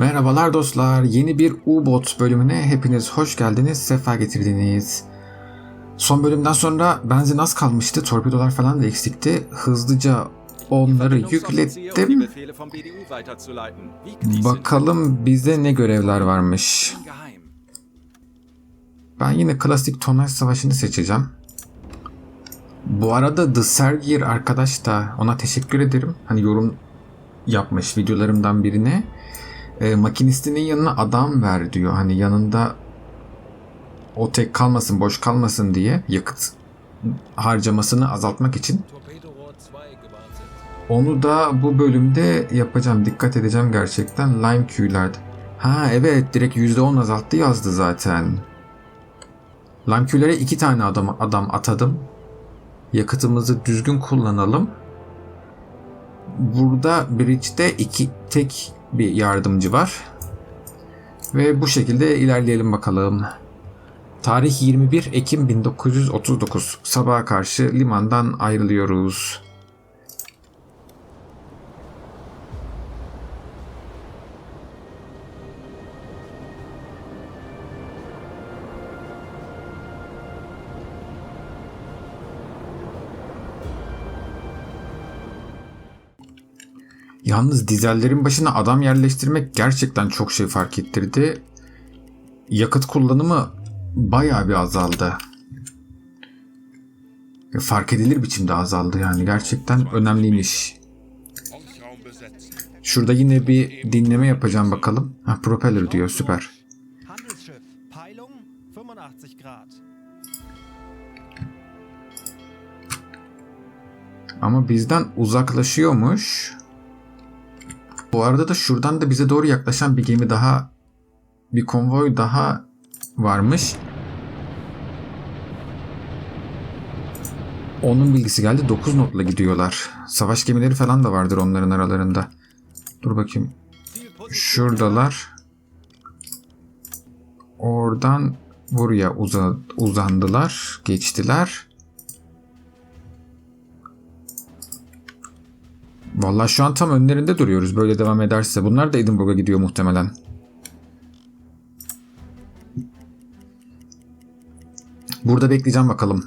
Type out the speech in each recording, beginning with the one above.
Merhabalar dostlar. Yeni bir U-Bot bölümüne hepiniz hoş geldiniz, sefa getirdiniz. Son bölümden sonra benzin az kalmıştı, torpidolar falan da eksikti. Hızlıca onları yüklettim. Bakalım bize ne görevler varmış. Ben yine klasik tonaj savaşını seçeceğim. Bu arada The Sergir arkadaş da ona teşekkür ederim. Hani yorum yapmış videolarımdan birine. E, makinistinin yanına adam ver diyor. Hani yanında o tek kalmasın, boş kalmasın diye yakıt harcamasını azaltmak için. Onu da bu bölümde yapacağım. Dikkat edeceğim gerçekten. Lime Q'lerde. Ha evet direkt %10 azalttı yazdı zaten. Lime Q'lere iki tane adam, adam atadım. Yakıtımızı düzgün kullanalım. Burada Bridge'de iki tek bir yardımcı var. Ve bu şekilde ilerleyelim bakalım. Tarih 21 Ekim 1939. Sabaha karşı limandan ayrılıyoruz. Yalnız dizellerin başına adam yerleştirmek gerçekten çok şey fark ettirdi. Yakıt kullanımı bayağı bir azaldı. Fark edilir biçimde azaldı yani gerçekten önemliymiş. Şurada yine bir dinleme yapacağım bakalım. Ha, propeller diyor süper. Handelsschiff, Peilung 85 Grad. Ama bizden uzaklaşıyormuş. Bu arada da şuradan da bize doğru yaklaşan bir gemi daha, bir konvoy daha varmış. Onun bilgisi geldi. 9 notla gidiyorlar. Savaş gemileri falan da vardır onların aralarında. Dur bakayım. Şuradalar. Oradan buraya uza- uzandılar. Geçtiler. Vallahi şu an tam önlerinde duruyoruz böyle devam ederse. Bunlar da Edinburgh'a gidiyor muhtemelen. Burada bekleyeceğim bakalım.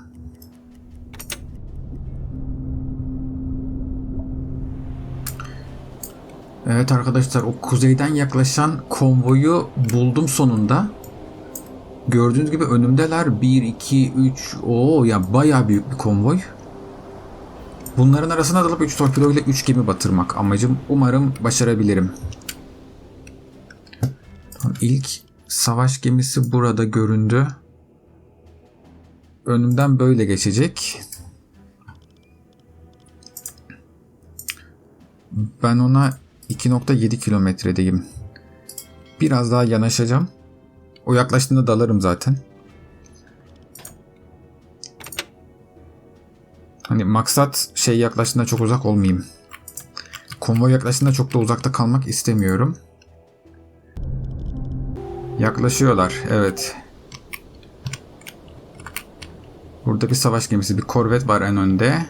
Evet arkadaşlar o kuzeyden yaklaşan konvoyu buldum sonunda. Gördüğünüz gibi önümdeler. 1, 2, 3. Oo ya bayağı büyük bir konvoy. Bunların arasına dalıp 3 torpido ile 3 gemi batırmak amacım. Umarım başarabilirim. Tamam, ilk savaş gemisi burada göründü. Önümden böyle geçecek. Ben ona 2.7 kilometredeyim. Biraz daha yanaşacağım. O yaklaştığında dalarım zaten. Hani maksat şey yaklaştığında çok uzak olmayayım. Konvoy yaklaştığında çok da uzakta kalmak istemiyorum. Yaklaşıyorlar, evet. Burada bir savaş gemisi, bir korvet var en önde.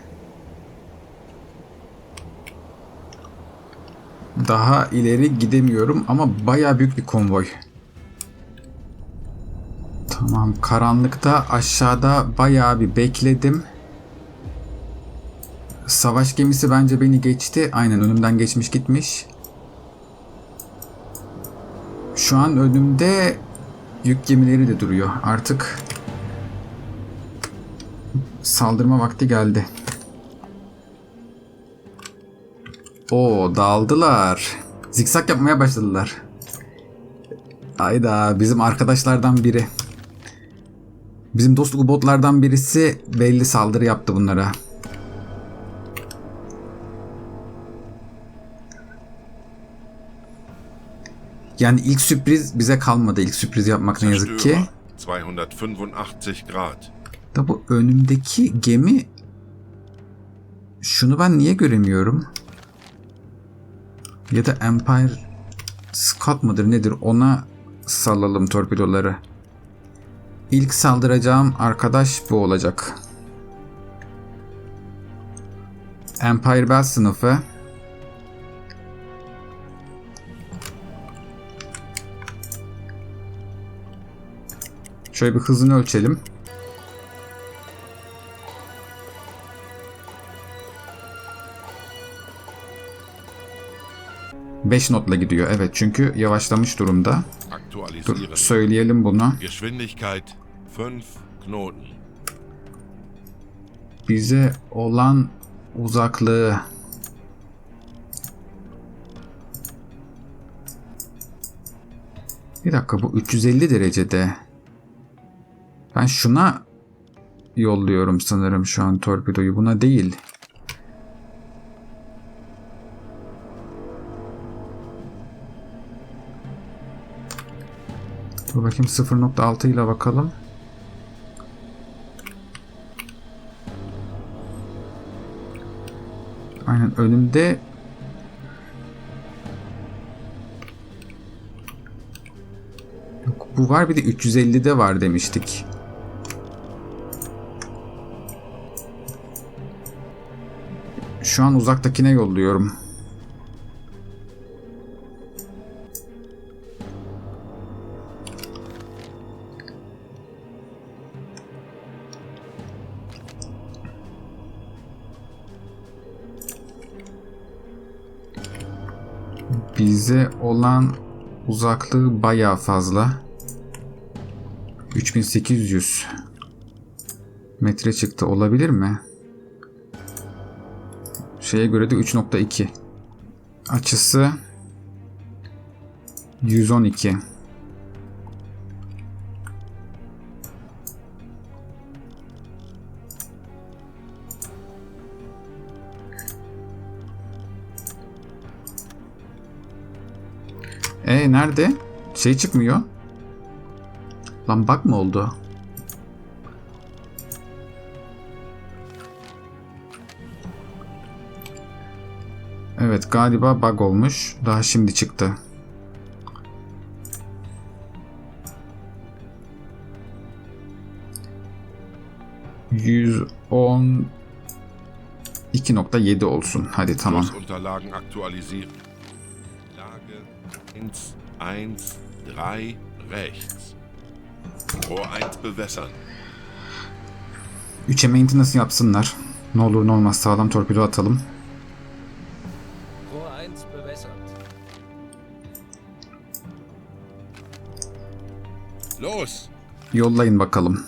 Daha ileri gidemiyorum ama baya büyük bir konvoy. Tamam, karanlıkta aşağıda bayağı bir bekledim. Savaş gemisi bence beni geçti. Aynen önümden geçmiş gitmiş. Şu an önümde yük gemileri de duruyor. Artık saldırma vakti geldi. O dağıldılar. Zikzak yapmaya başladılar. Ayda bizim arkadaşlardan biri. Bizim dost botlardan birisi belli saldırı yaptı bunlara. Yani ilk sürpriz bize kalmadı. İlk sürpriz yapmak ne yazık ki. Zerstörer, 285 Grad. Da bu önümdeki gemi şunu ben niye göremiyorum? Ya da Empire Scott mıdır nedir ona salalım torpidoları. İlk saldıracağım arkadaş bu olacak. Empire Bell sınıfı. Şöyle bir hızını ölçelim. Beş notla gidiyor. Evet çünkü yavaşlamış durumda. Dur, söyleyelim bunu. Geschwindigkeit 5 Knoten. Bize olan uzaklığı Bir dakika bu 350 derecede. Ben şuna yolluyorum sanırım şu an torpidoyu. Buna değil. Dur bakayım 0.6 ile bakalım. Aynen önümde Yok bu var bir de 350'de var demiştik. Şu an uzaktakine yolluyorum. Bize olan uzaklığı bayağı fazla. 3800 metre çıktı. Olabilir mi? Şeye göre de 3.2. Açısı 112. E nerede? Şey çıkmıyor. Lan bak mı oldu? Evet galiba bug olmuş. Daha şimdi çıktı. Yüz on 2.7 olsun. Hadi tamam. Unterlagen aktualisieren. Lage 1, 1, 3 rechts. Rohr 1 bewässern. 3'e maintenance yapsınlar. Ne olur ne olmaz sağlam torpido atalım. Yollayın bakalım.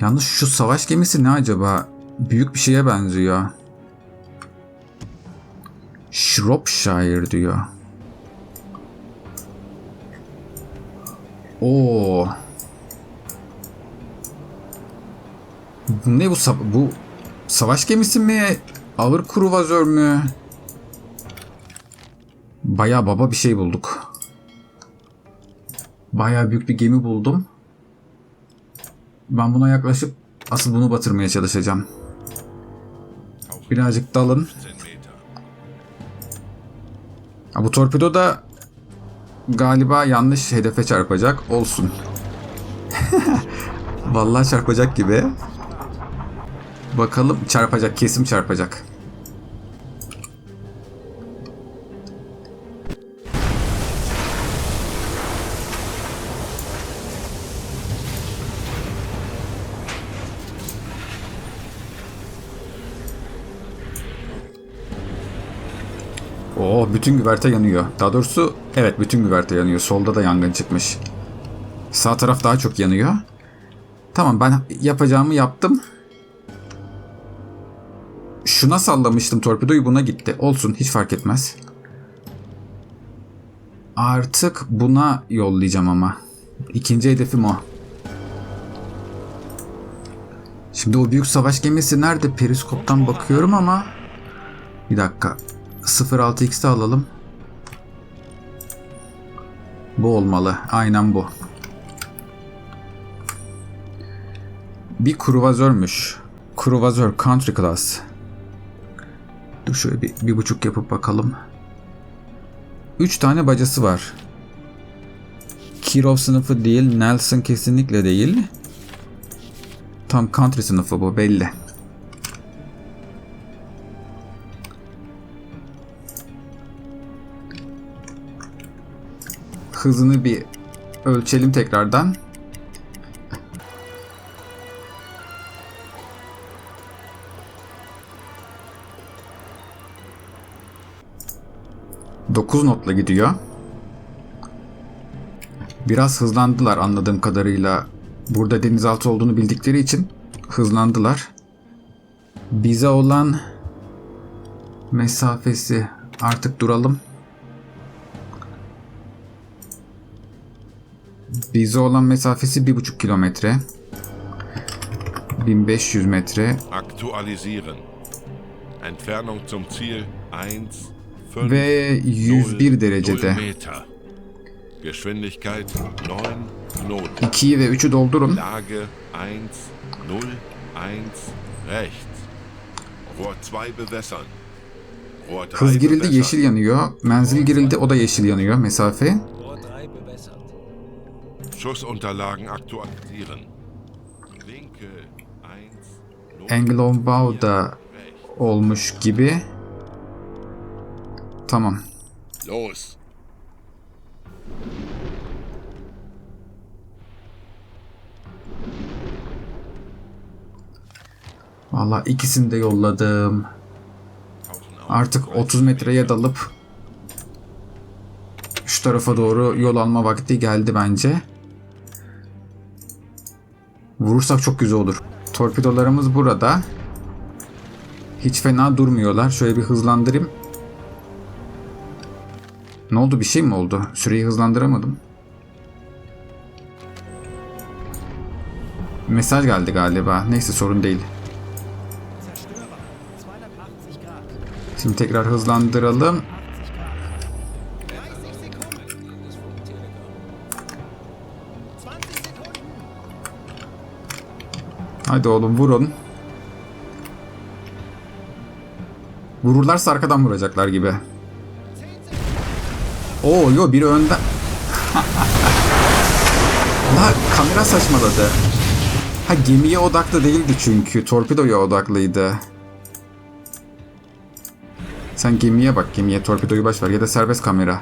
Yalnız şu savaş gemisi ne acaba? Büyük bir şeye benziyor. Shropshire diyor. Oo. Ne bu bu savaş gemisi mi? Ağır kruvazör mü? Baya baba bir şey bulduk. Bayağı büyük bir gemi buldum. Ben buna yaklaşıp asıl bunu batırmaya çalışacağım. Birazcık dalın. 10 Meter. Ha, bu torpido da galiba yanlış hedefe çarpacak. Olsun. Vallahi çarpacak gibi. Bakalım çarpacak. Kesim çarpacak. Oo bütün güverte yanıyor. Daha doğrusu evet bütün güverte yanıyor. Solda da yangın çıkmış. Sağ taraf daha çok yanıyor. Tamam ben yapacağımı yaptım. Şuna sallamıştım torpidoyu buna gitti. Olsun hiç fark etmez. Artık buna yollayacağım ama. İkinci hedefim o. Şimdi o büyük savaş gemisi nerede? Periskoptan bakıyorum ama. Bir dakika. 06x'te alalım. Bu olmalı. Aynen bu. Bir kruvazörmüş. Kruvazör Country Class. Dur şöyle bir, bir buçuk yapıp bakalım. Üç tane bacası var. Kirov sınıfı değil. Nelson kesinlikle değil. Tam country sınıfı bu belli. Hızını bir ölçelim tekrardan. Dokuz notla gidiyor. Biraz hızlandılar anladığım kadarıyla. Burada denizaltı olduğunu bildikleri için hızlandılar. Bize olan mesafesi artık duralım. Bize olan mesafesi 1,5 kilometre. 1500 metre Aktualisieren. Entfernung zum Ziel 1, 5, ve 101 derecede. Geschwindigkeit 9 Knoten. 2'yi ve 3'ü doldurun. Lage 1, 0, 1, rechts. Rohr 2 bewässern. Rohr 3 Hız girildi yeşil yanıyor. Menzil girildi o da yeşil yanıyor mesafe. Rohr 3 bewässert. Schussunterlagen aktualisieren. Winkel 1, 0, Angle on bow da olmuş gibi. Tamam. Los! Valla ikisini de yolladım. Artık 30 metreye dalıp şu tarafa doğru yol alma vakti geldi bence. Vurursak çok güzel olur. Torpidolarımız burada. Hiç fena durmuyorlar. Şöyle bir hızlandırayım. Ne oldu? Bir şey mi oldu? Süreyi hızlandıramadım. Mesaj geldi galiba. Neyse sorun değil. Zerstörer. 280 Grad. Şimdi tekrar hızlandıralım. Hadi oğlum vurun. Vururlarsa arkadan vuracaklar gibi. Oo yo biri önden. La kamera saçmaladı. Ha gemiye odaklı değildi çünkü. Torpidoya odaklıydı. Sen gemiye bak gemiye torpidoyu baş ver ya da serbest kamera.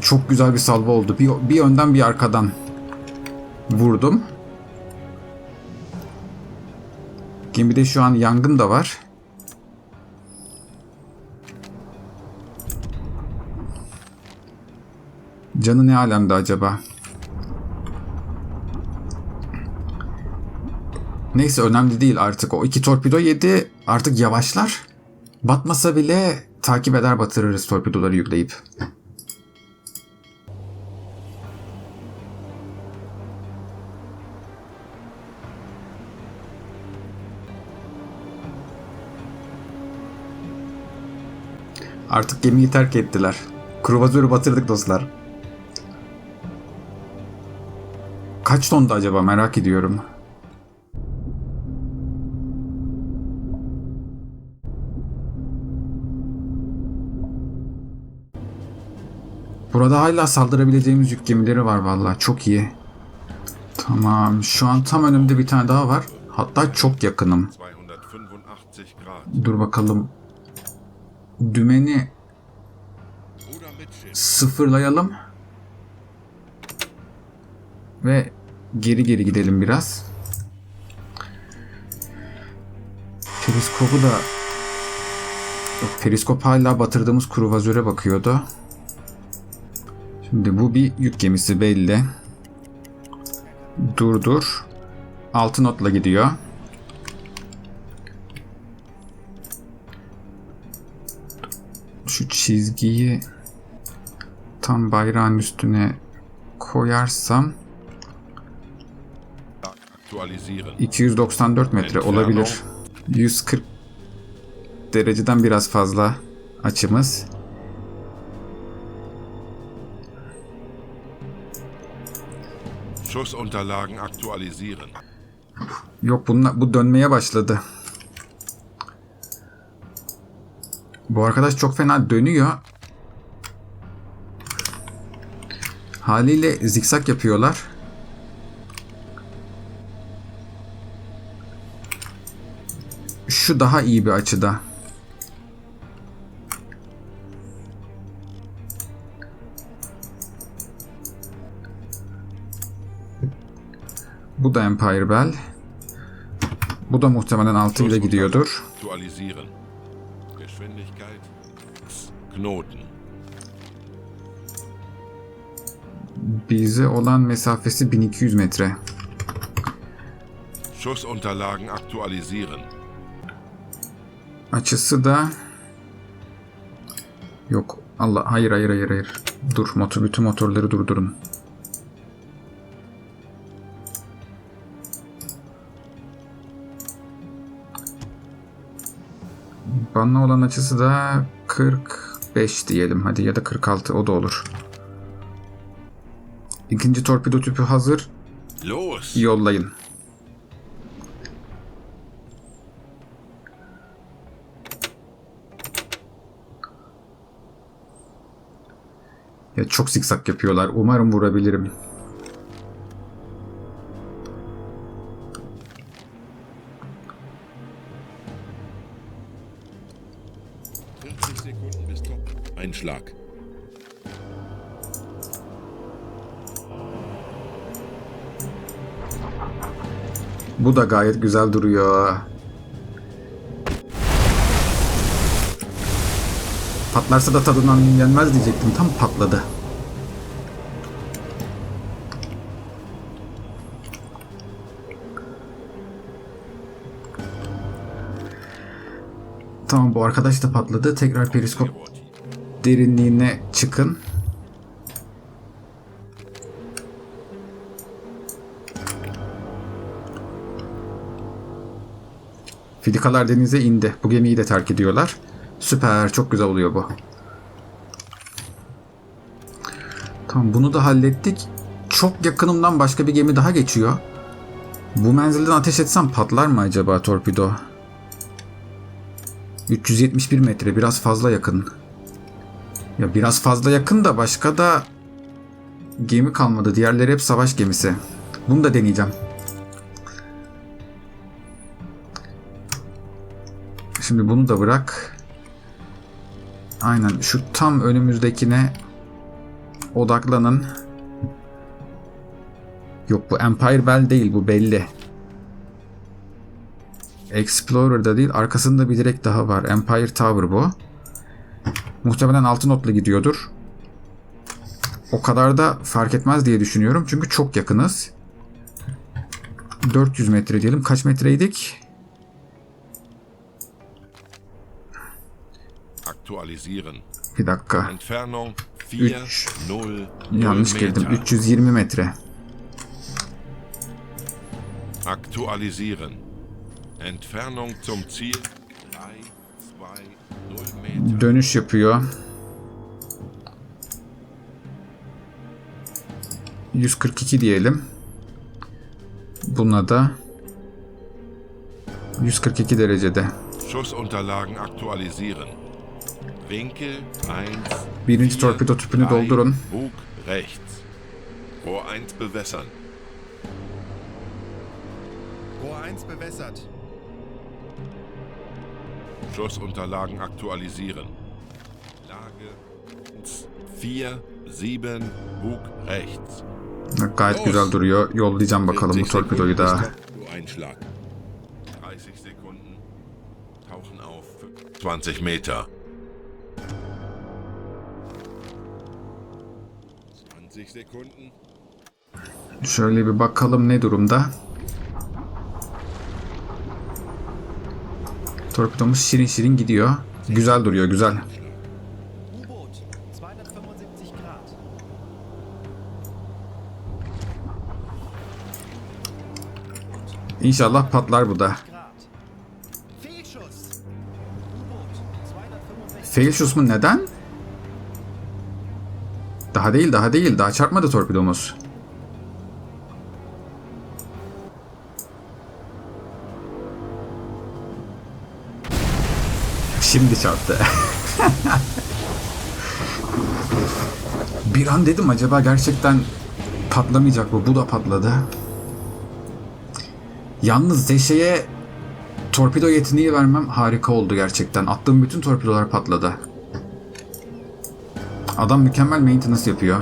Çok güzel bir salva oldu. Bir, bir önden bir arkadan vurdum. Gemide şu an yangın da var. Canı ne alemde acaba? Neyse önemli değil artık. O iki torpido yedi. Artık yavaşlar. Batmasa bile takip eder batırırız torpidoları yükleyip. Artık gemiyi terk ettiler. Kruvazörü batırdık dostlar. Kaç tonda acaba merak ediyorum. Burada hala saldırabileceğimiz yük gemileri var vallahi çok iyi. Tamam şu an tam önümde bir tane daha var. Hatta çok yakınım. 285 Grad. Dur bakalım. Dümeni sıfırlayalım. Ve geri geri gidelim biraz. Periskopu da Yok, periskop hala batırdığımız kruvazöre bakıyordu. Şimdi bu bir yük gemisi belli. Dur dur. Altı notla gidiyor. Çizgiyi tam bayrağın üstüne koyarsam Aktualisieren. 294 metre olabilir. 140 dereceden biraz fazla açımız. Schussunterlagen aktualisieren. Yok bununla, bu dönmeye başladı. Bu arkadaş çok fena dönüyor. Haliyle zikzak yapıyorlar. Şu daha iyi bir açıda. Bu da Empire Bell. Bu da muhtemelen 6 ile gidiyordur. Geschwindigkeit. Knoten. Bize olan mesafesi 1200 metre. Schussunterlagen aktualisieren. Açısı da yok. Allah hayır hayır hayır hayır. Dur motor bütün motorları durdurun. Bana olan açısı da 45 diyelim hadi ya da 46 o da olur. İkinci torpido tüpü hazır. Yollayın. Ya çok zikzak yapıyorlar. Umarım vurabilirim. Top. Einschlag. Bu da gayet güzel duruyor. Patlarsa da tadından yenmez diyecektim. Tam patladı. Tamam bu arkadaş da patladı. Tekrar periskop derinliğine çıkın. Filikalar denize indi. Bu gemiyi de terk ediyorlar. Süper. Çok güzel oluyor bu. Tamam bunu da hallettik. Çok yakınımdan başka bir gemi daha geçiyor. Bu menzilden ateş etsem patlar mı acaba torpido? 371 metre biraz fazla yakın. Ya biraz fazla yakın da başka da gemi kalmadı. Diğerleri hep savaş gemisi. Bunu da deneyeceğim. Şimdi bunu da bırak. Aynen şu tam önümüzdekine odaklanın. Yok bu Empire Bell değil bu belli. Explorer'da değil arkasında bir direkt daha var. Empire Tower bu. Muhtemelen altı notla gidiyordur. O kadar da fark etmez diye düşünüyorum. Çünkü çok yakınız. 400 metre diyelim. Kaç metreydik? Bir dakika. Entfernung 4, Üç. 0, Yanlış girdim. Meter. 320 metre. Aktualisieren. Entfernung zum Ziel 3, 2, 0 Meter. Dönüş yapıyor. 142 diyelim. Buna da 142 derecede. Schussunterlagen aktualisieren. Winkel 1. Birinci torpido tüpünü doldurun. Bug rechts. Rohr 1 bewässern. Rohr 1 bewässert. Schussunterlagen aktualisieren. Lage 4, 7, Bug rechts. Gayet güzel duruyor. Yollayacağım bakalım bu 40 torpidoyu da. Einschlag. 30 Sekunden. Tauchen auf. 20 Meter. 20 Sekunden. Şöyle bir bakalım ne durumda. Torpidomuz şirin şirin gidiyor. Güzel duruyor güzel. U-Boot. 275 Grad. İnşallah patlar bu da. Grad. Fehlschuss. U-Boot. 265 Failshoes mu neden? Daha değil daha değil. Daha çarpmadı torpidomuz. Şimdi çarptı. Bir an dedim acaba gerçekten patlamayacak mı? Bu da patladı. Yalnız Zeşe'ye torpido yeteneği vermem harika oldu gerçekten. Attığım bütün torpidolar patladı. Adam mükemmel maintenance yapıyor.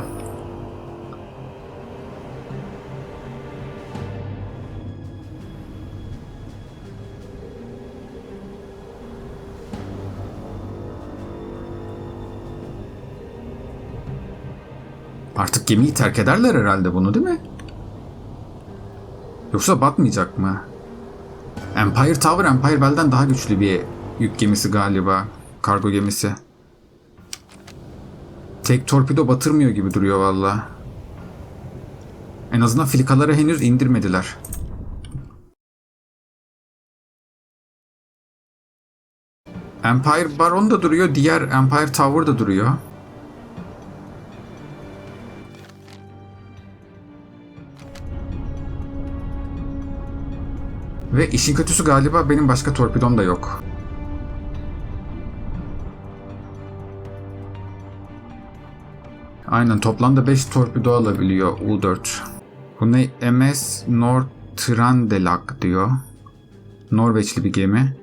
Gemiyi terk ederler herhalde bunu değil mi? Yoksa batmayacak mı? Empire Tower Empire Bell'den daha güçlü bir yük gemisi galiba. Kargo gemisi. Tek torpido batırmıyor gibi duruyor valla. En azından filikaları henüz indirmediler. Empire Baron da duruyor, diğer Empire Tower da duruyor. Ve işin kötüsü galiba benim başka torpidom da yok. Aynen toplamda 5 torpido alabiliyor U4. Bu ne? MS Nordtrandelag diyor. Norveçli bir gemi.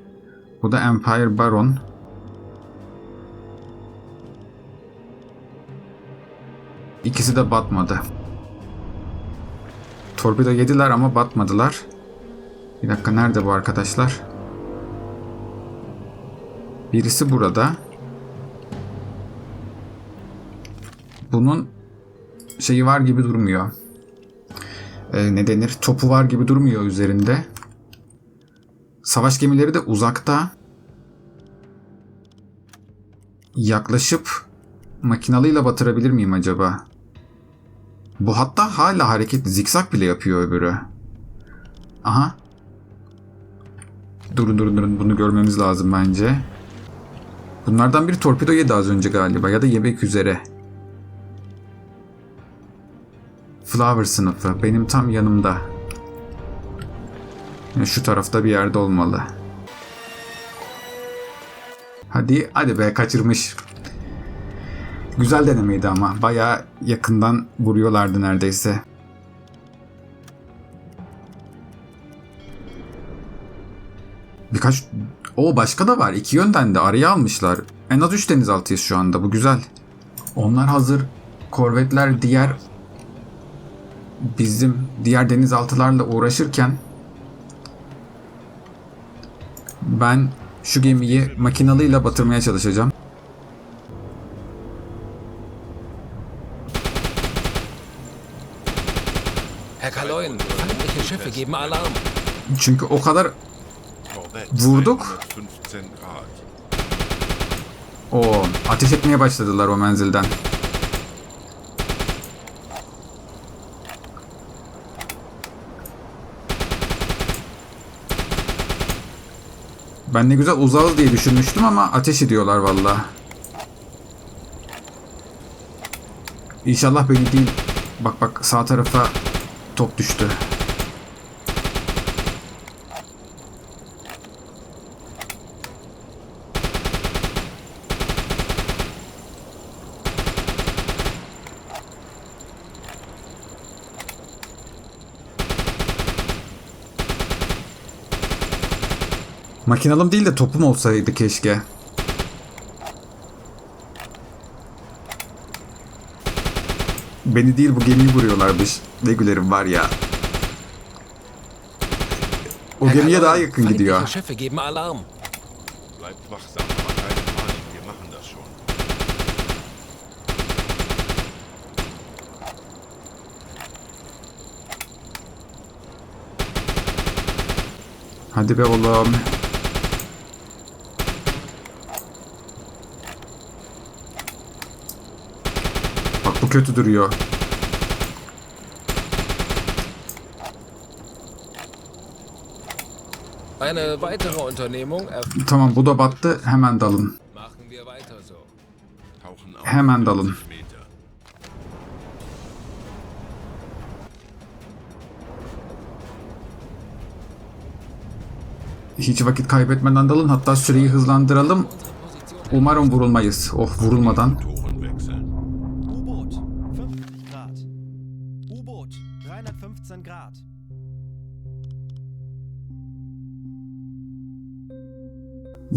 Bu da Empire Baron. İkisi de batmadı. Torpido yediler ama batmadılar. Bir dakika nerede bu arkadaşlar? Birisi burada. Bunun şeyi var gibi durmuyor. Ee, ne denir? Topu var gibi durmuyor üzerinde. Savaş gemileri de uzakta. Yaklaşıp makinalıyla batırabilir miyim acaba? Bu hatta hala hareket zikzak bile yapıyor öbürü. Aha. Durun durun durun bunu görmemiz lazım bence. Bunlardan biri torpido yedi az önce galiba ya da yemek üzere. Flower sınıfı benim tam yanımda. Yani Şu tarafta bir yerde olmalı. Hadi hadi be kaçırmış. Güzel denemeydi ama bayağı yakından vuruyorlardı neredeyse. Birkaç... O başka da var. İki yönden de araya almışlar. En az 3 denizaltıyız şu anda. Bu güzel. Onlar hazır. Korvetler diğer bizim diğer denizaltılarla uğraşırken ben şu gemiyi makinalıyla batırmaya çalışacağım. Çünkü o kadar Vurduk. 215 Grad. o ateş etmeye başladılar o menzilden. Ben ne güzel uzağız diye düşünmüştüm ama ateş ediyorlar valla. İnşallah beni değil. Bak bak sağ tarafa top düştü. Makinalım değil de topum olsaydı keşke. Beni değil bu gemiyi vuruyorlarmış. Ne gülerim var ya. O gemiye daha yakın gidiyor. feindliche Schiffe geben kötü duruyor. Eine weitere Unternehmung erf- Tamam bu da battı. Hemen dalın. machen wir weiter so. Tauchen auf Hemen dalın. 50 Meter. Hiç vakit kaybetmeden dalın. Hatta süreyi hızlandıralım. Umarım vurulmayız. Oh vurulmadan.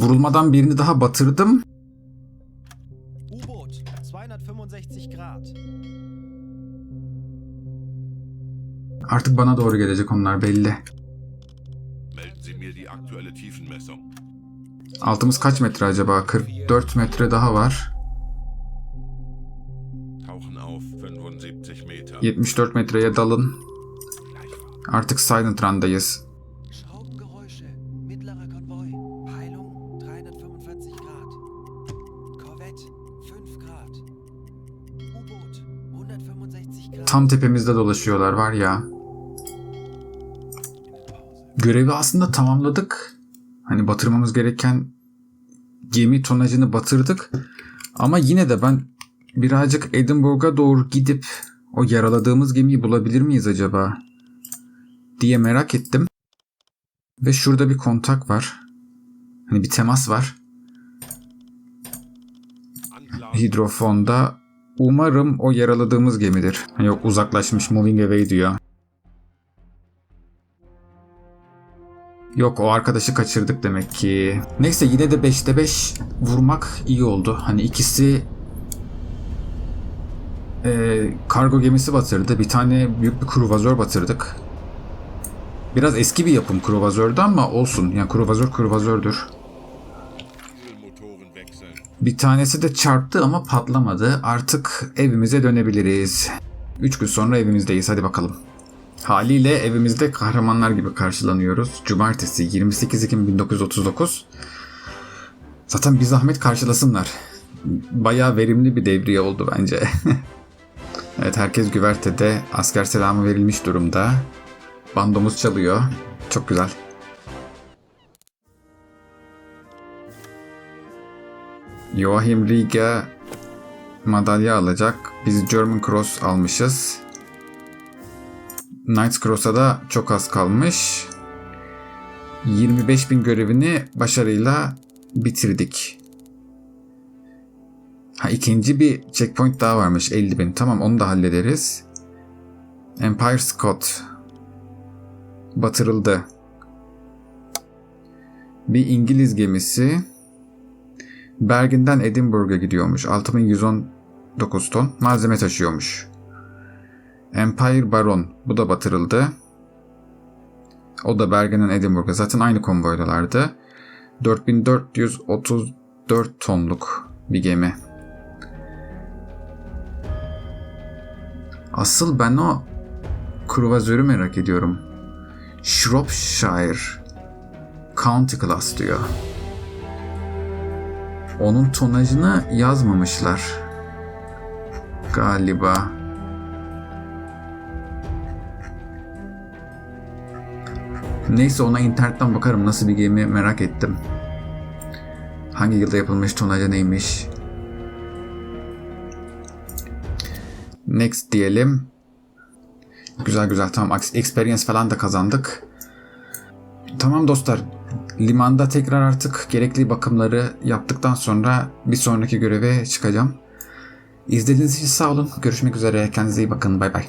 Vurulmadan birini daha batırdım. U-Boot 265 Grad. Artık bana doğru gelecek onlar belli. Altımız kaç metre acaba? 44 metre daha var. Tauchen auf 75 sicher. 74 metreye dalın. Artık Silent Run'dayız. Tam tepemizde dolaşıyorlar var ya. Görevi aslında tamamladık. Hani batırmamız gereken gemi tonajını batırdık. Ama yine de ben birazcık Edinburgh'a doğru gidip o yaraladığımız gemiyi bulabilir miyiz acaba? diye merak ettim. Ve şurada bir kontak var. Hani bir temas var. Hidrofonda umarım o yaraladığımız gemidir. Yok uzaklaşmış moving away diyor. Yok o arkadaşı kaçırdık demek ki. Neyse yine de 5'te 5 vurmak iyi oldu. Hani ikisi e, kargo gemisi batırdı. Bir tane büyük bir kruvazör batırdık. Biraz eski bir yapım kruvazördü ama olsun. Yani kruvazör kruvazördür. Bir tanesi de çarptı ama patlamadı. Artık evimize dönebiliriz. 3 gün sonra evimizdeyiz. Hadi bakalım. Haliyle evimizde kahramanlar gibi karşılanıyoruz. Cumartesi 28 Ekim 1939. Zaten bir zahmet karşılasınlar. Bayağı verimli bir devriye oldu bence. evet herkes güvertede. Asker selamı verilmiş durumda. Bandomuz çalıyor. Çok güzel. Joachim Riga madalya alacak. Biz German Cross almışız. Knights Cross'a da çok az kalmış. 25.000 görevini başarıyla bitirdik. Ha ikinci bir checkpoint daha varmış 50.000. Tamam onu da hallederiz. Empire Scott batırıldı. Bir İngiliz gemisi Bergen'den Edinburgh'a gidiyormuş. 6119 ton malzeme taşıyormuş. Empire Baron bu da batırıldı. O da Bergen'den Edinburgh'a zaten aynı konvoydalardı. 4434 tonluk bir gemi. Asıl ben o kruvazörü merak ediyorum. Shropshire County Class diyor. Onun tonajını yazmamışlar. Galiba. Neyse ona internetten bakarım nasıl bir gemi merak ettim. Hangi yılda yapılmış tonajı neymiş. Next diyelim. Güzel güzel tamam experience falan da kazandık. Tamam dostlar. Limanda tekrar artık gerekli bakımları yaptıktan sonra bir sonraki göreve çıkacağım. İzlediğiniz için sağ olun. Görüşmek üzere. Kendinize iyi bakın. Bay bay.